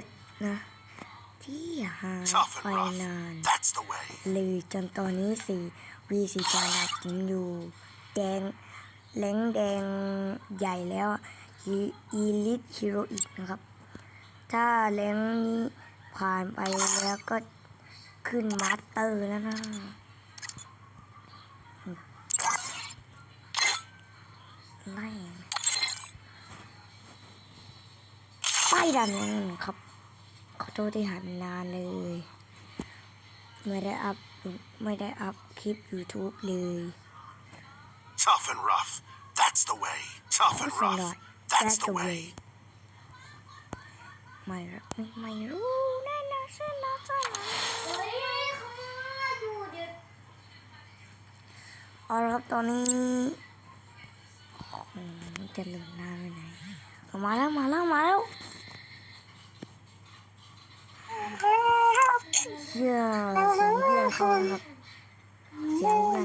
ตรนะ ที่หาย Tough ไป and rough. นาน That's the way. เลยจนตอนนี้สี่วีสีจานัดผมอยู่ แดงแหลงแดงใหญ่แล้วอีลิทฮิโรอีกนะครับ ถ้าแหลงนี้ผ่านไปแล้วก็ขึ้นมาสเตอร์แล้วนะไล่ป้าย ดำยังครับ ขอโทษที่หายไปนานเลย ไม่ได้อัพไม่ได้อัพคลิป YouTube เลย Tough and rough. That's the way. Tough and สงหน่อย rough. That's the way. ไม่รักไม่ไม่รู้แน่นอนใช่ไหมใช่ไหมเฮ้ยเขาดูเดี๋ยวเอาละครับตอนนี้อืมจะหลุดหน้าไปไหนเอามาแล้วมาแล้วมาแล้ว เชื่อเสียงเพื่อนเขาครับเสียงเพื่อน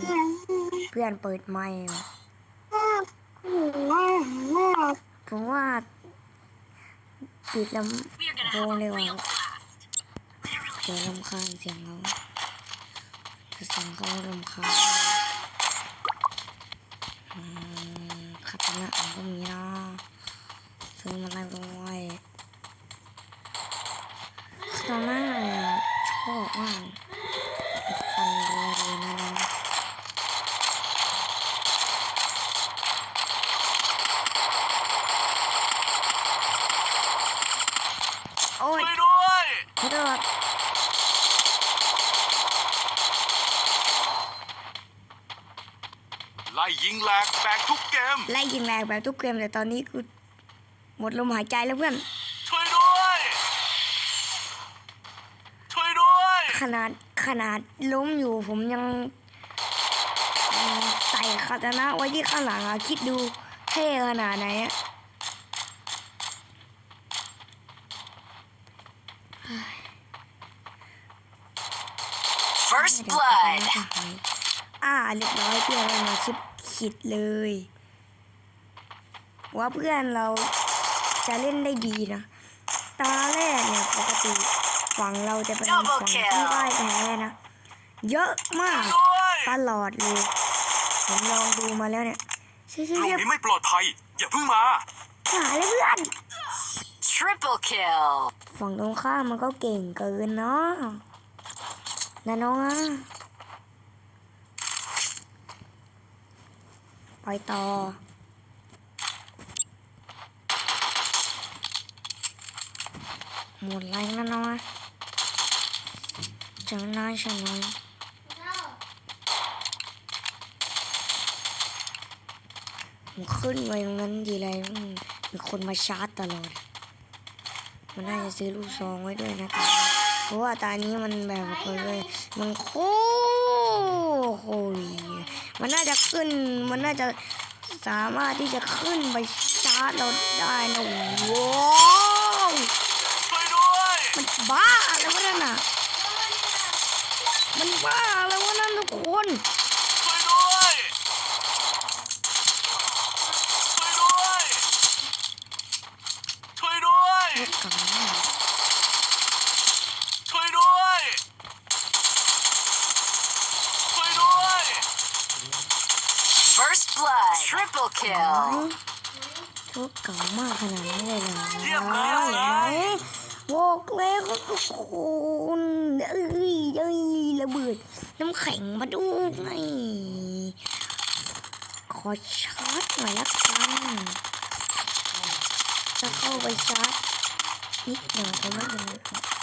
เพื่อนเปิดไมค์ผมว่าปิดลำโพงเลยว่ะเดี๋ยวลำคาญเสียงเขาจะเสียงเขาลำคาญอืมคาตานะผมก็มีนะซื้อมาได้ด้วยคาตานะชอบมากฟันเรือเลยนะนะ โอ้ย ช่วยด้วย ขอโทษ ไล่ ยิงแหลกแบกทุกเกม ไล่ยิงแรงแบบทุกเกมแต่ตอนนี้กูหมดลมหายใจแล้วเพื่อน ช่วยด้วย ช่วยด้วย ขนาดขนาดล้มอยู่ผมยังอืมใส่คาตานะไว้ที่ข้างหลังอะคิดดูเท่ขนาดไหนอะ first เดี๋ยว blood คาตานะจะหายอ่าเรียบร้อยเพื่อนเรามาชิป ขิดเลย ว่าเพื่อนเราจะเล่นได้ดีนะ ตาแรกเนี่ยปกติฝั่งเราจะเป็น Double ฝั่งที่ kill ได้แพ้นะ เยอะมากด้วยตลอดเลย ผมลองดูมาแล้วเนี่ยใช่ใช่ตรงใช่นี้ไม่ปลอดภัย อย่าเพิ่งมาหาเลยเพื่อน triple kill ฝั่งตรงข้ามมันก็เก่งเกินเนาะนะน้องอะ ไปต่อ หมดแรงแล้วน้องอะจังน้อยฉันน้อยผมขึ้นไปตรงนั้นทีไรอืมมีคนมาชาร์จตลอด มันน่าจะซื้อลูกซองไว้ด้วยนะตาเพราะว่าตานี้มันแบบเลยมันโคโหย มันน่าจะขึ้น มันน่าจะสามารถที่จะขึ้นไปชาร์จเราได้นะว้าวช่วยด้วยมันบ้าอะไรวะนั่นอะ มันบ้าอะไรวะนั่นทุกคน first blood triple kill ทุกเก่ามากขนาดนั้เลยเหรอเยี่ยมเลยเห็นไหมบอกแล้วครับทุกคนเอ้ยเอ้ยระเบิด น้ำแข็งมาดูไงขอชาร์จหน่อยละกันจะเข้าไปชาร์จนิดหน่อยก็ไม่เป็นไร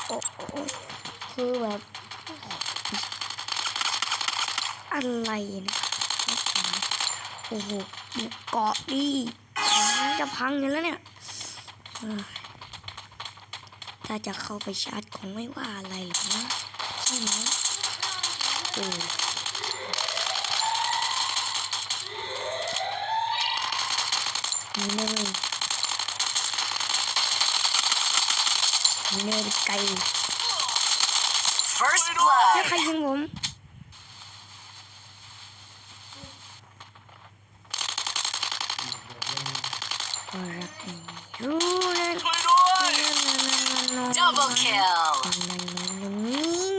โอ้โอ้โอ้คือแบบอะไรนะ โอ้โหเกาะดีจะพังอยู่แล้วเนี่ยเออถ้าจะเข้าไปชาร์จคงไม่ว่าอะไรหรอกนะใช่ไหมโอ้นี่เลยนี่เลยไก่ first แล้วใคร blood ยิงผม รักไม่รู้นะช่วยด้วย Double kill.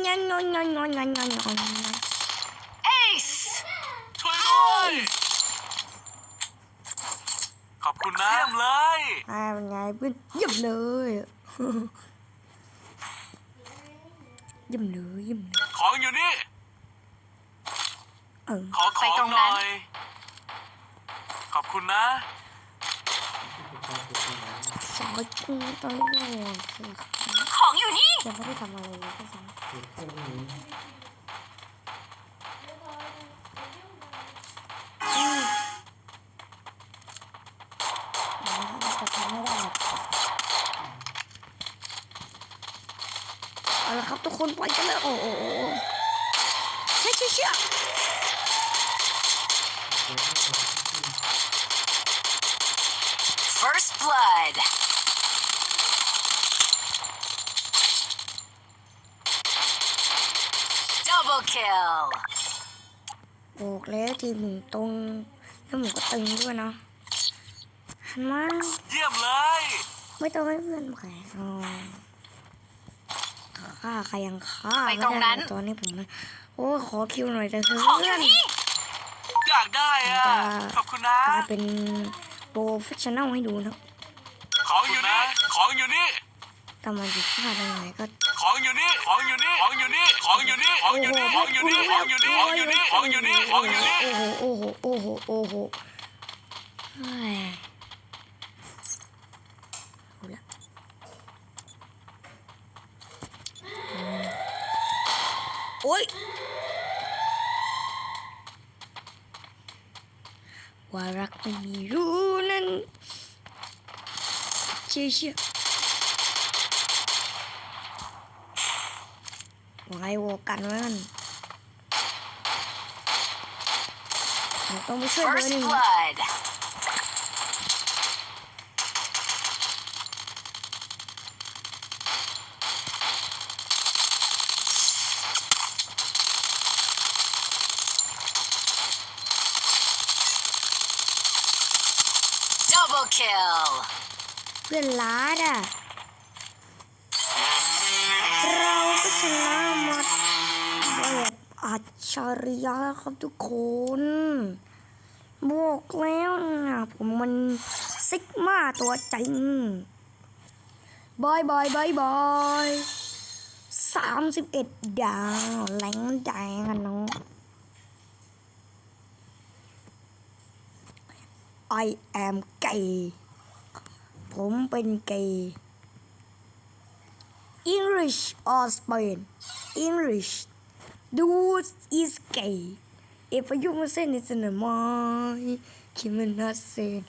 นี่นอนนอนนอนนอนนอนนอน Ace. ช่วยด้วยขอบคุณนะเยี่ยมเลยอ่าเป็นไงเพื่อนเยี่ยมเลยเยี่ยมเลยเยี่ยมเลยของอยู่นี่เออขอของหน่อยขอบคุณนะ สองก็ chung ตอนนี้คือของอยู่นี่ยังไม่ได้ทำอะไรเลยก็ซ้ำอืมจะทำไม่ได้หรอกเอาละครับทุกคนไปกันเลยโอ้โอ้โอ้โอ้เชี่ยเชี่ยเชี่ blood. Double kill. บอกแล้วทีมหมูตรงแล้วหมูก็ตึงด้วยนะหันมาเยี่ยมเลย ไม่ต้องให้เพื่อนแขวนอ๋อฆ่าใครยังฆ่าไปไม่ตรงนั้ได้นเลยตอนนี้ผมนะโอ้ยขอคิวหน่อยแต่คือของอเพื่อยู่นนี่อยากได้อะจะขอบคุณนะกลายเป็นโปรเฟชชั่นแนลให้ดูนะ ของอยู่นี่ ของอยู่นี่แต่มันจะฆ่าตรงไหนก็ของอยู่นี่ ของอยู่นี่ ของอยู่นี่ ของอยู่นี่ ของอยู่นี่ ของอยู่นี่ ของอยู่นี่ ของอยู่นี่ ของอยู่นี่ ของอยู่นี่ โอ้โห โอ้โห โอ้โห โอ้โหเฮ้ยเอาละอืมโอ้ยว่ารักไม่มีรู้นั้นเชี่ยเชี่ยว่าไงโวกันไว้มันเราต้องไปช่วยเบอร์ First หนึ่ง blood. Double kill. เพื่อนล้าด่ะ เราก็ชนะมดแบบอัจฉริยะครับทุกคนบอกแล้วนะผมมันซิกมาตัวจริงบายบายบายบายสามสิบเอ็ดดาวแหลงแดงอะเนาะ I am gay ผมเป็นเกย์ English or Spain English dude is gay if you must say it's in the mind can we not saying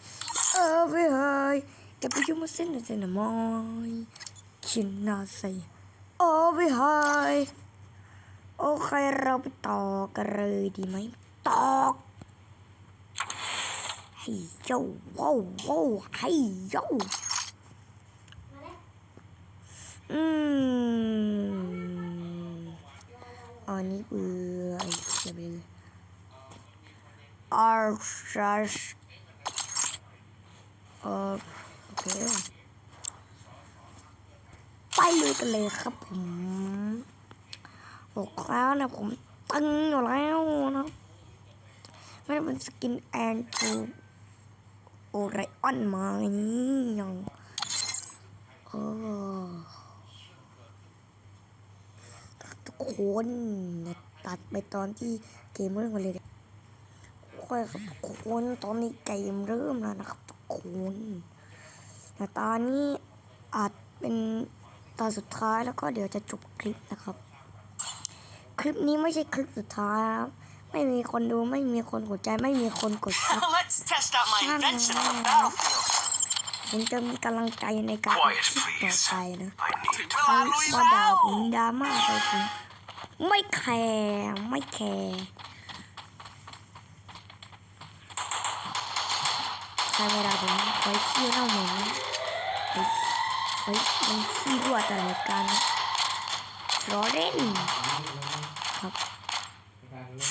over high if you must say it's in the mind can not say over high โอเคเราไปต่อกันเลยดีไหมต่อ โย่ว้าวว้าวให้โย่อืมอันนี้เบื่ออ้เสียไปเลยอาร์ชัชเออโอเคไปเลยกันเลยครับผมบอกแล้วนะผมตึงอยู่แล้วนะไม่ได้เป็นสกินแอนจู โอไรออนมาอย่างนี้ยังเออทุกคนตัดไปตอนที่เกมเริ่มกันเลยเนี่อยครับทุกคนตอนนี้เกมเริ่มแล้วนะครับทุกคนแต่ตอนนี้อาจเป็นตอนสุดท้ายแล้วก็เดี๋ยวจะจบคลิปนะครับ คลิปนี้ไม่ใช่คลิปสุดท้ายครับ ไม่มีคนดูไม่มีคนกดใจไม่มีคนกดซับ Let's test out my invention on the battlefield. ผมจะมีกำลังใจในการ Quiet, คิดต่อ please. ไปนะ I need เวลาลุยว่าแล้ด่าวผมดราม่าไปผมไม่แคร์ไม่แคร์ใครเวลาผมคอยขี้เล่าเหมือนเฮ้ยเฮ้ยมันขี้รั่วตลอดการนะรอเล่นครับ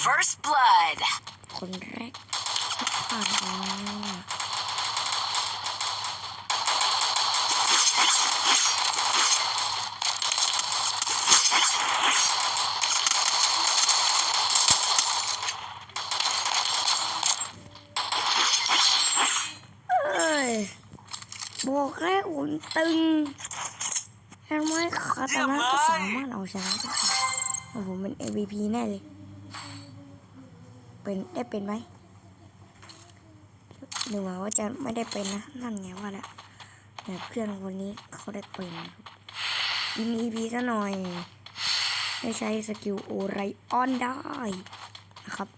first blood คนแรกผ่อ๋อบอกแค่หุ่นตึงแค่ไม่คาตานะก็สามารถเอาชนะได้ผมเป็น MVP แน่เลย เป็นได้เป็นไหมหรือว่าจะไม่ได้เป็นนะนั่นไงว่าแล้วแต่เพื่อนคนนี้เขาได้เป็นนะครับยิง EP ซะหน่อยได้ใช้สกิลโอไรออนได้นะครับ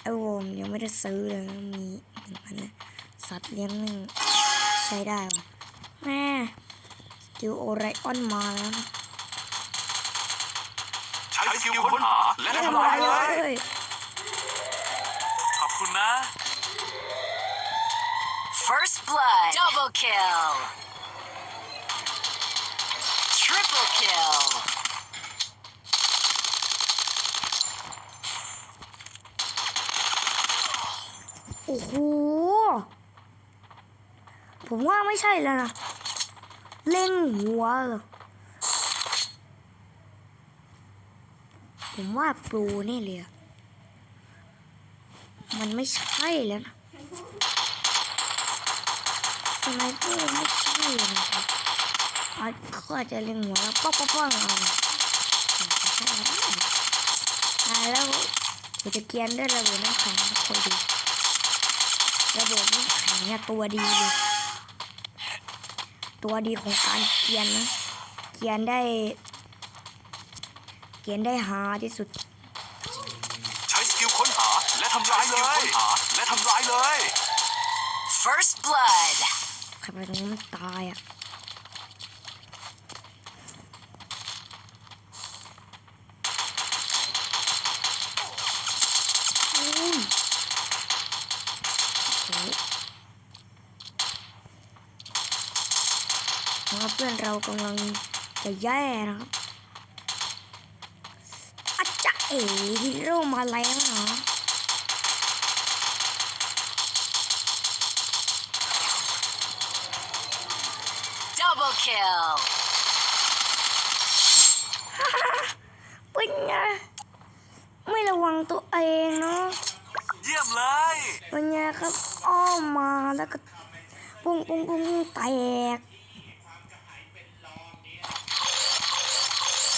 ไอโวมยังไม่ได้ซื้อเลยมีหนึ่งพันนะสัตว์เลี้ยงหนึ่งใช้ได้ว่ะแม่สกิลโอไรออนมาแล้วนะ สกิลค้นหาและทำลายเลยยขอบคุณนะ First blood. Double kill. Triple kill. โอ้โห ผมว่าไม่ใช่แล้วนะ เล่งหัวเหรอ ผมว่าปรแนี่เลยมันไม่ใช่แล้วนะสไนเปอร์ไม่ใช่นะครับอาจเขาอาจจะเล็งหัวแล้วป๊อกป๊อกป๊อกเอาอาจจะใช่ก็ได้ตายแล้วผมจะเกียนด้วยระเบิดน้ำแข็งคอยดูระเบิดน้ำแข็งเนี่ยตัวดีเลยตัวดีของการเกียนนะเกียนได้ เกียนได้หาที่สุด ใช้สกิลค้นหาและทำลายเลยค้นหาและทำลายเลย First blood. ใครไปตรงนั้นมันตายอะอุ้ยโอ้โหนะครับเพื่อนเรากำลังจะแย่นะครับอาจารย์เอ๋ ฮีโร่มาแล้วเหรอ Double kill. เป็นไงไม่ระวังตัวเองเนาะเยี่ยมเลยเป็นไงครับอ้อมมาแล้วก็ปุ้งปุ้งปุ้งปุ้งแตก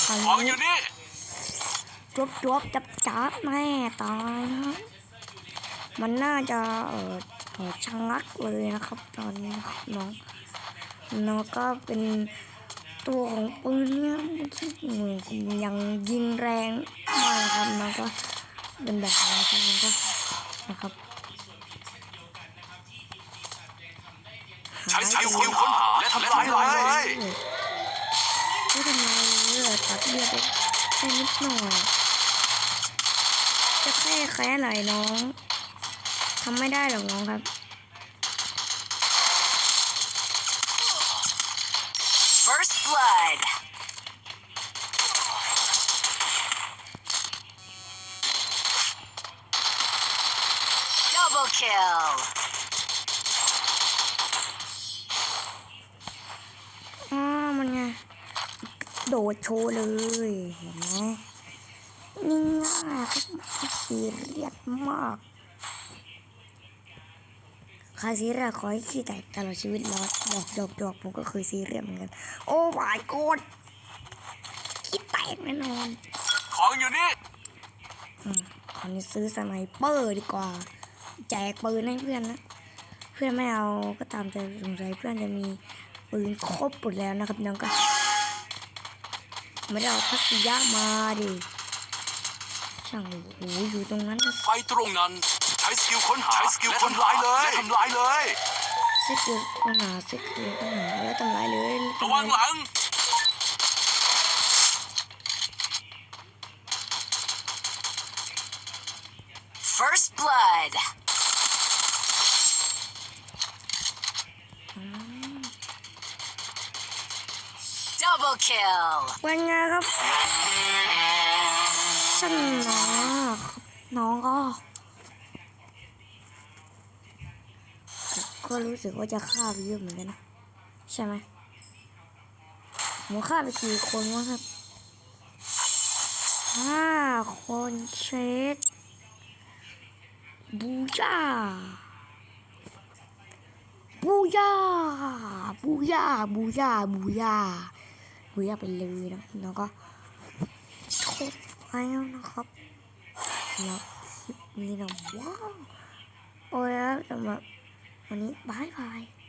คราวของอนี้ยู่นี่ จวบจวบจับจับแม่ตายฮะมันน่าจะเออชะงักเลยนะครับ ตอนนี้นะครับน้องน้องก็เป็นตัวของปืนเนี่ยมันยังยิงแรงมากนะครับน้องก็เป็นแบบนี้นะครับมันก็นะครับใช้สกิลค้นหาและทำลายเลยไม่ทำลายเลยตัดเลือดไปแค่นิดหน่อย จะแค่แค่ไหนน้องทำไม่ได้หรอกน้องครับ First blood. Double kill. อ่ามันไงโดดโชว์เลยเห็นไหมนี่ ง่ายครับซีเรียสมากใครซีเรียสขอให้ขี้แตกตลอดชีวิตรอดดอกดอกดอกผมก็เคยซีเรียสเหมือนกัน โอ้ my god ขี้แตกแน่นอน ของอยู่นี่อืมคราวนี้ซื้อสไนเปอร์ดีกว่า แจกปืนให้เพื่อนนะ เพื่อนไม่เอาก็ตามใจสงสัยเพื่อนจะมีปืนครบหมดแล้วนะครับน้องก็ไม่ได้เอาทัศยะมาดิ ช่างโอ้โหอยู่ตรงนั้นไปตรงนั้น ใช้สกิลค้นหาใช้สกิลค้นหาเลยทำลายเลยสกิลปัญหาสกิลปัญหาแล้วทำลายเลยระวังหลัง First blood. อืม Double kill. เป็นไงครับ ฉันนะน้องก็ก็รู้สึกว่าจะฆ่าไปเยอะเหมือนกันนะ ใช่ไหมผมฆ่าไปกี่คนวะครับห้าคนเชดบูจ้าบูยาบูยาบูยาบูยาบูยาไปเลยนะแล้วก็ แล้วนะครับแล้วคลิปนี้นะว้าว โอ้ยแล้วสำหรับวันนี้บายบาย